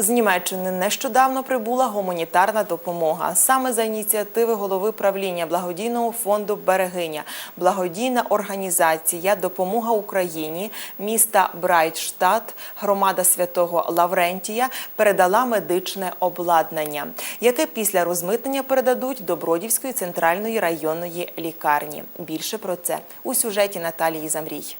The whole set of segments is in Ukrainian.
З Німеччини нещодавно прибула гуманітарна допомога. Саме за ініціативи голови правління благодійного фонду Берегиня, благодійна організація Допомога Україні міста Брайтштадт, громада святого Лаврентія передала медичне обладнання, яке після розмитнення передадуть до Бродівської центральної районної лікарні. Більше про це у сюжеті Наталії Замрій.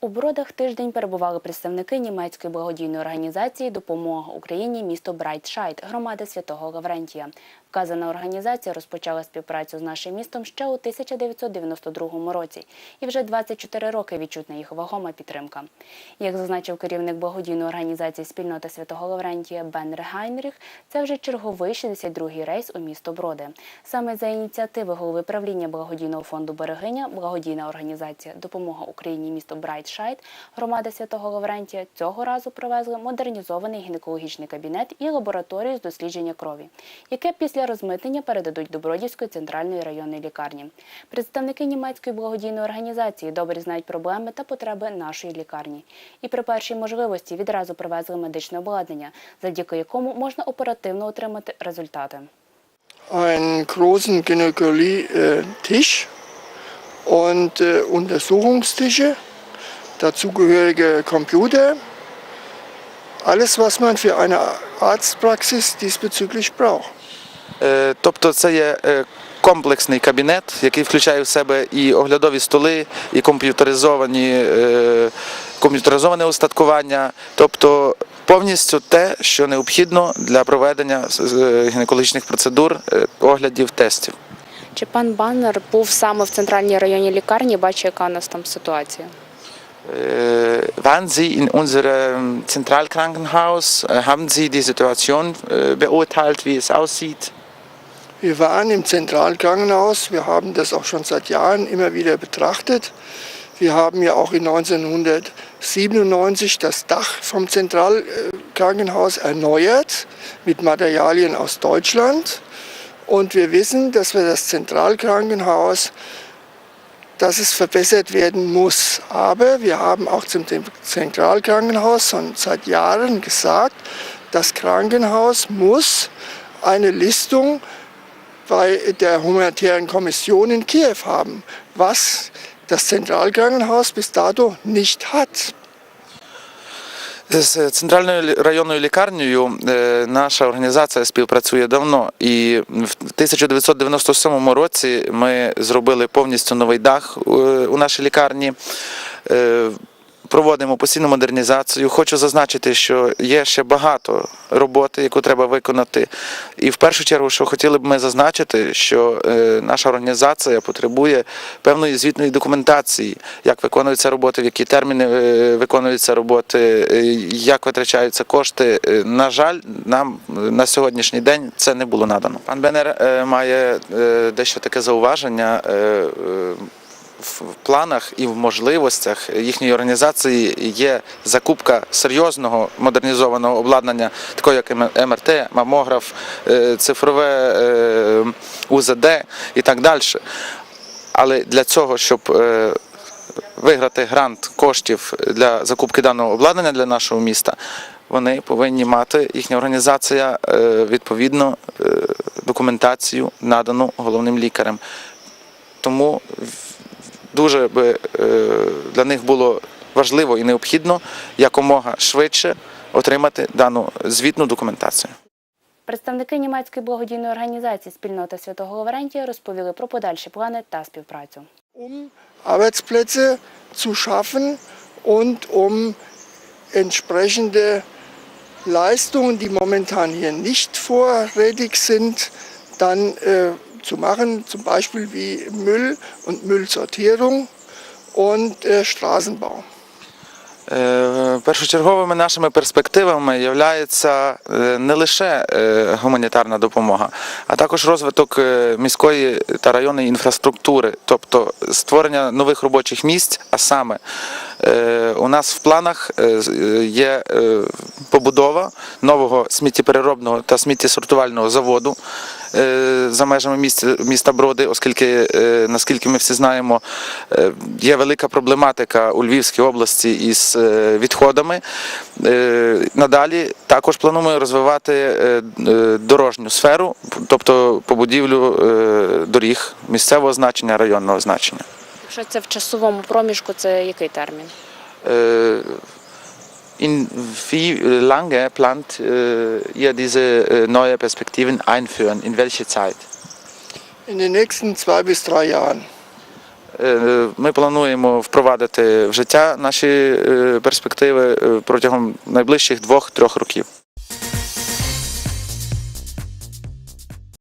У Бродах тиждень перебували представники німецької благодійної організації Допомога Україні місто Брайтшайт громади святого Лаврентія. Вказана організація розпочала співпрацю з нашим містом ще у 1992 році, і вже 24 роки відчутна їх вагома підтримка. Як зазначив керівник благодійної організації спільнота святого Лаврентія Бен Гайнріх, це вже черговий 62-й рейс у місто Броди. Саме за ініціативи голови правління благодійного фонду Берегиня, благодійна організація Допомога Україні місто Брайтшайд, громада святого Лаврентія цього разу привезли модернізований гінекологічний кабінет і лабораторію з дослідження крові, яке після розмитнення передадуть до Бродівської центральної районної лікарні. Представники німецької благодійної організації добре знають проблеми та потреби нашої лікарні. І при першій можливості відразу привезли медичне обладнання, завдяки якому можна оперативно отримати результати. einen großen Gynäkologie-Tisch und äh, Untersuchungstische, dazugehörige Computer, alles, was man für eine Arztpraxis diesbezüglich braucht. Е, Тобто це є е, комплексний кабінет, який включає в себе і оглядові столи, і комп'ютеризовані, е, комп'ютеризоване устаткування, тобто повністю те, що необхідно для проведення гінекологічних процедур, оглядів, тестів. Чи пан Баннер був саме в центральній районній лікарні? Бачу, яка у нас там ситуація. Äh, waren Sie in unserem Zentralkrankenhaus? Äh, Haben Sie die Situation äh, beurteilt, wie es aussieht? Wir waren im Zentralkrankenhaus, wir haben das auch schon seit Jahren immer wieder betrachtet. Wir haben ja auch in 1997 das Dach vom Zentralkrankenhaus erneuert mit Materialien aus Deutschland. Und wir wissen, dass wir das Zentralkrankenhaus, dass es verbessert werden muss. Aber wir haben auch zum Zentralkrankenhaus schon seit Jahren gesagt, das Krankenhaus muss eine Listung bei der humanitären Kommission in Kiew haben, was das Zentralkrankenhaus bis dato nicht hat. З центральною районною лікарнею е, наша організація співпрацює давно, і в 1997 році ми зробили повністю новий дах е, у нашій лікарні. Проводимо постійну модернізацію. Хочу зазначити, що є ще багато роботи, яку треба виконати. І в першу чергу, що хотіли б ми зазначити, що е, наша організація потребує певної звітної документації, як виконуються роботи, в які терміни е, виконуються роботи, е, як витрачаються кошти. На жаль, нам на сьогоднішній день це не було надано. Пан Бенер має дещо таке зауваження. В планах і в можливостях їхньої організації є закупка серйозного модернізованого обладнання, такого як МРТ, мамограф, е, цифрове е, УЗД і так далі. Але для цього, щоб е, виграти грант коштів для закупки даного обладнання для нашого міста, вони повинні мати їхня організація відповідно документацію надану головним лікарем. Тому дуже би е, для них було важливо і необхідно якомога швидше отримати дану звітну документацію. Представники німецької благодійної організації спільнота святого Лаврентія розповіли про подальші плани та співпрацю. um Arbeitsplätze zu schaffen und um entsprechende Leistungen, die momentan hier nicht vorrätig sind, dann äh, zu machen, zum Beispiel wie Müll und Müllsortierung und äh, Straßenbau. Е, Першочерговими нашими перспективами є не лише е, гуманітарна допомога, а також розвиток е, міської та районної інфраструктури, тобто створення нових робочих місць. А саме е, у нас в планах е, е, є е, побудова нового сміттєпереробного та сміттєсортувального заводу, е, за межами міста, міста Броди, оскільки, е, наскільки ми всі знаємо, е, є велика проблематика у Львівській області із е, відходами. Е, Надалі також плануємо розвивати е, е, дорожню сферу, тобто побудівлю е, доріг місцевого значення, районного значення. Якщо це в часовому проміжку, це який термін? Äh, In wie lange plant äh, ihr diese äh, neue Perspektiven einführen? In welche Zeit? In den nächsten zwei bis drei Jahren. Е, Ми плануємо впровадити в життя наші е, перспективи е, протягом найближчих двох-трьох років.